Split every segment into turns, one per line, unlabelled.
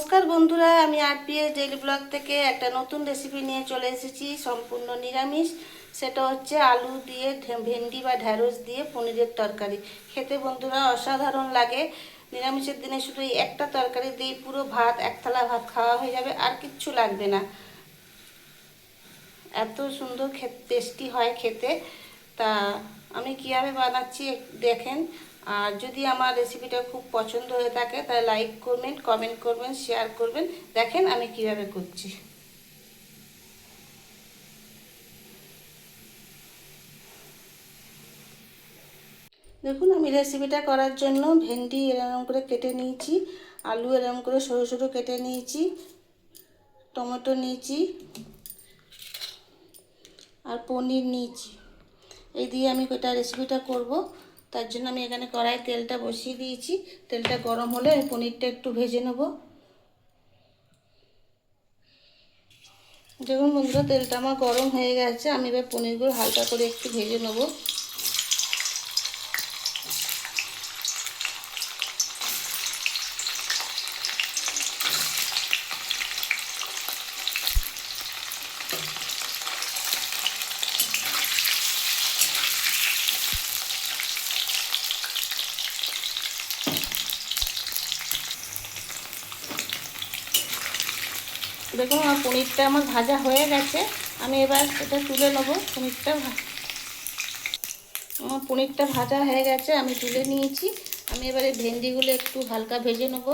নমস্কার বন্ধুরা, আমি আরপিএস ডেইলি ব্লগ থেকে একটা নতুন রেসিপি নিয়ে চলে এসেছি, সম্পূর্ণ নিরামিষ। সেটা হচ্ছে আলু দিয়ে ভেন্ডি বা ঢ্যাঁড়স দিয়ে পনিরের তরকারি। খেতে বন্ধুরা অসাধারণ লাগে। নিরামিষের দিনে শুধু এই একটা তরকারি দিয়ে পুরো ভাত, এক থালা ভাত খাওয়া হয়ে যাবে, আর কিচ্ছু লাগবে না। এত সুন্দর খেতে টেস্টি হয় খেতে। তা আমি কীভাবে বানাচ্ছি দেখেন। আর যদি আমার রেসিপিটা খুব পছন্দ হয়ে থাকে, তাহলে লাইক করবেন কমেন্ট করবেন শেয়ার করবেন। দেখেন আমি কীভাবে করছি। দেখুন, আমি রেসিপিটা করার জন্য ভেন্ডি এরকম করে কেটে নিয়েছি, আলু এরকম করে সরু সরু কেটে নিয়েছি, টমেটো নিয়েছি, আর পনির নিয়েছি। এই দিয়ে আমি ওইটা রেসিপিটা করব। তার জন্য আমি এখানে কড়াই তেলটা বসিয়ে দিয়েছি। তেলটা গরম হলে পনিরটা একটু ভেজে নেব। যখন বন্ধুরা, তেলটা আমার গরম হয়ে গেছে। আমি এবার পনিরগুলো হালকা করে একটু ভেজে নেব। দেখুন, আমার পনিরটা আমার ভাজা হয়ে গেছে। আমি এবার এটা তুলে নেব, পনিরটা আমার পনিরটা ভাজা হয়ে গেছে, আমি তুলে নিয়েছি। আমি এবারে ভেন্ডিগুলো একটু হালকা ভেজে নেব।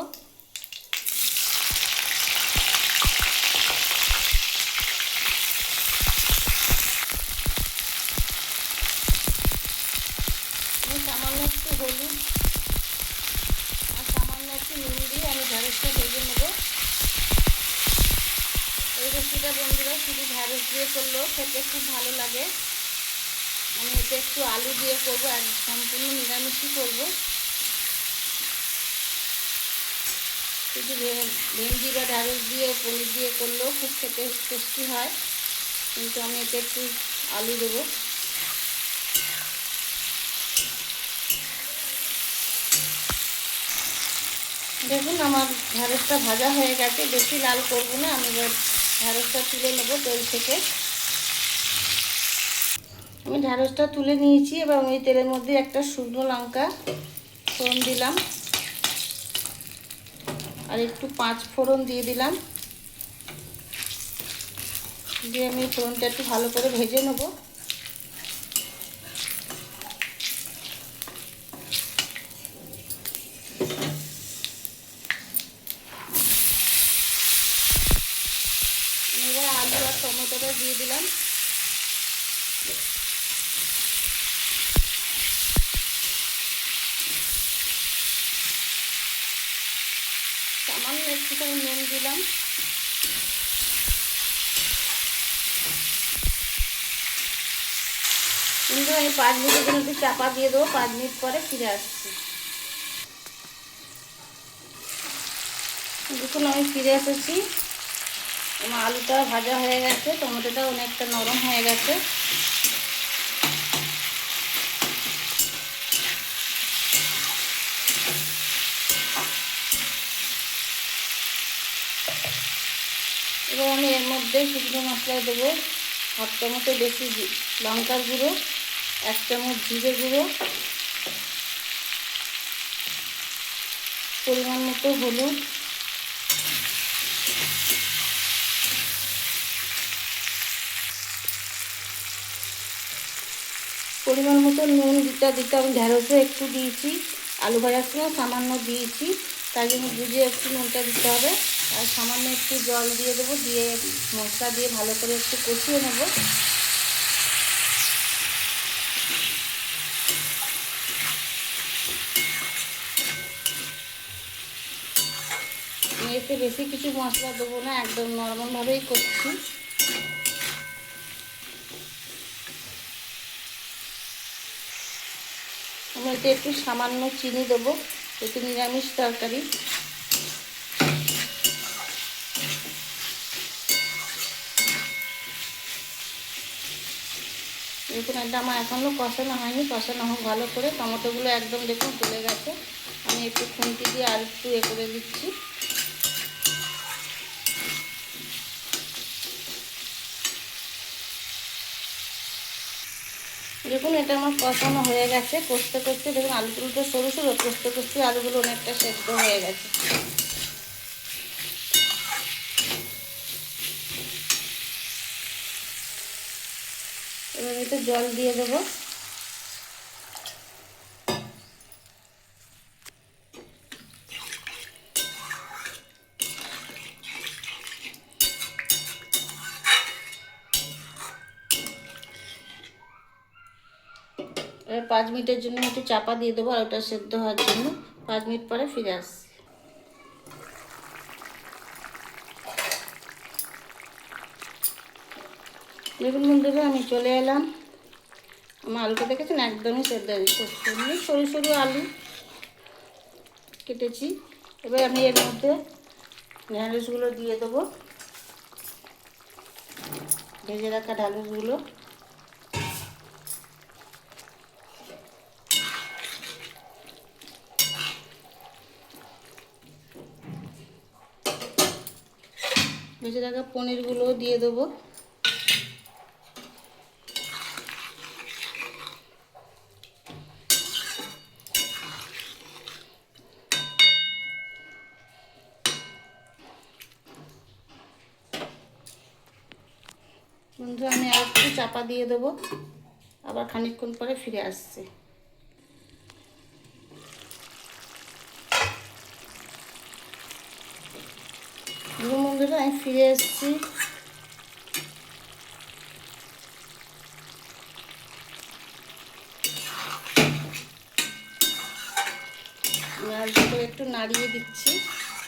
সামান্য একটু হলুদ আর সামান্য একটু নুন দিয়ে আমি ঢ্যাঁড়সটা ভেজে নেব রেসিপিটা বন্ধুরা শুধু ঢ্যাঁড়স দিয়ে করলেও খেতে খুব ভালো লাগে। আমি এতে একটু আলু দিয়ে করব, আর সম্পূর্ণ নিরামিষই করব। শুধু ভেন্ডি বা ঢ্যাঁড়স দিয়ে, পনির দিয়ে করলেও খুব খেতে টেস্টি হয়। কিন্তু আমি এতে একটু আলু দেবো। দেখুন, আমার ঢ্যাঁড়সটা ভাজা হয়ে গেছে। বেশি লাল করব না, আমি এবার ঢ্যাঁড়সটা তুলে নেব তেল থেকে। আমি ঢ্যাঁড়সটা তুলে নিয়েছি, এবং ওই তেলের মধ্যে একটা শুকনো লঙ্কা ফোড়ন দিলাম। আর একটু পাঁচ ফোড়ন দিয়ে দিলাম। দিয়ে আমি ফোড়নটা একটু ভালো করে ভেজে নেব এবার আলু আর টমেটোটা দিয়ে দিলাম। সামান্য একটুখানি নুন দিলাম। কিন্তু আমি পাঁচ মিনিটের জন্য একটু চাপা দিয়ে দেবো, পাঁচ মিনিট পরে ফিরে আসছি। দেখুন, আমি ফিরে এসেছি। আমার আলুটা ভাজা হয়ে গেছে টমেটোটা অনেকটা নরম হয়ে গেছে। এবার আমি এর মধ্যে শুকনো মশলা দেবো হাফ চামচে বেশি লঙ্কার গুঁড়ো, এক চামচ জিরে গুঁড়ো, পরিমাণ মতো হলুদ পরিমাণ মতো নুন দিতে দিতে আমি ঢেঁড়সে একটু দিয়েছি, আলু ভাজার সময় সামান্য দিয়েছি তাই জন্য বুঝে একটু নুনটা দিতে হবে। আর সামান্য একটু জল দিয়ে দেবো, দিয়ে মশলা দিয়ে ভালো করে একটু কষিয়ে নেব। এতে বেশি কিছু মশলা দেবো না, একদম নর্মালভাবেই করছি। এতে একটু সামান্য চিনি দেবো। একটু নিরামিষ তরকারি। দেখুন এটা আমার এখনও কষানো হয়নি, কষানো ভালো করে। টমেটোগুলো একদম দেখুন চলে গেছে। আমি একটু খুন্তি দিয়ে আর একটু এ করে দিচ্ছি। দেখুন, এটা আমার কষানো হয়ে গেছে। কষতে কষতে দেখুন, আলুগুলো তো সরু সরু, কষতে কষতে আলুগুলো অনেকটা সেদ্ধ হয়ে গেছে। এবার এটা জল দিয়ে দেবো। এবার পাঁচ মিনিটের জন্য একটু চাপা দিয়ে দেবো আলুটা সেদ্ধ হওয়ার জন্য। পাঁচ মিনিট পরে ফিরে আসছি। দেখুন বন্ধুরা, আমি চলে এলাম। আমার আলুটা দেখেছেন? একদমই সেদ্ধ হয়ে এমনি সরু সরু আলু কেটেছি। এবার আমি এর মধ্যে ঢ্যাঁড়সগুলো দিয়ে দেবো। ভেজে রাখা ঢ্যাঁড়সগুলো ভেজে রাখা পনিরগুলোও দিয়ে দেবো। বন্ধু, আমি আর একটু চাপা দিয়ে দেবো। আবার খানিকক্ষণ পরে ফিরে আসছি দেখুন বন্ধুরা আমি ফিরে এসেছি করে একটু নাড়িয়ে দিচ্ছি।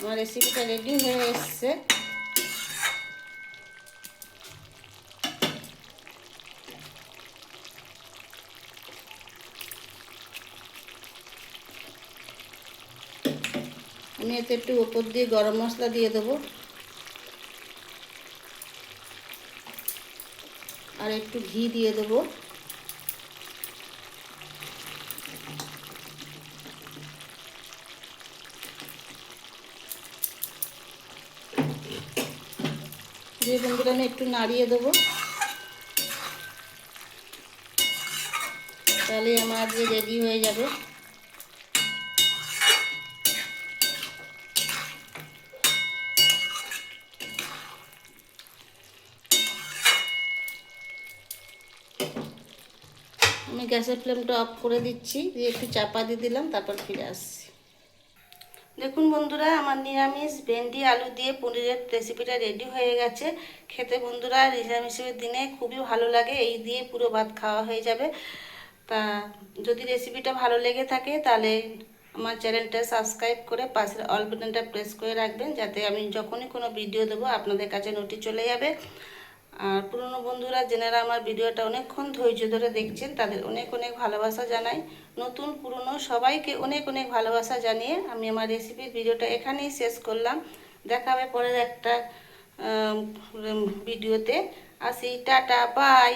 আমার রেসিপিটা রেডি হয়ে এসছে। আমি এতে একটু ওপর দিয়ে গরম মশলা দিয়ে দেবো। আর একটু ঘি দিয়ে দেবো। দিয়ে বন্ধুরা আমি একটু নাড়িয়ে দেবো। তাহলে আমার রেডি হয়ে যাবে। আমি গ্যাসের ফ্লেমটা অফ করে দিচ্ছি, দিয়ে একটু চাপা দিয়ে দিলাম, তারপর ফিরে আসছি। দেখুন বন্ধুরা, আমার নিরামিষ ভেন্ডি, আলু দিয়ে পনিরের রেসিপিটা রেডি হয়ে গেছে। খেতে বন্ধুরা, নিরামিষের দিনে খুবই ভালো লাগে, এই দিয়ে পুরো ভাত খাওয়া হয়ে যাবে। তা যদি রেসিপিটা ভালো লেগে থাকে, তাহলে আমার চ্যানেলটা সাবস্ক্রাইব করে পাশের অল বাটনটা প্রেস করে রাখবেন, যাতে আমি যখনই কোনো ভিডিও দেবো, আপনাদের কাছে নোটি চলে যাবে। আর পুরনো বন্ধুরা, যেনারা আমার ভিডিওটা অনেকক্ষণ ধৈর্য ধরে দেখছেন, তাদের অনেক অনেক ভালোবাসা জানাই। নতুন, পুরনো, সবাইকে অনেক অনেক ভালোবাসা জানিয়ে আমি আমার রেসিপির ভিডিওটা এখানেই শেষ করলাম। দেখা হবে পরের একটা ভিডিওতে। আসি, টাটা বাই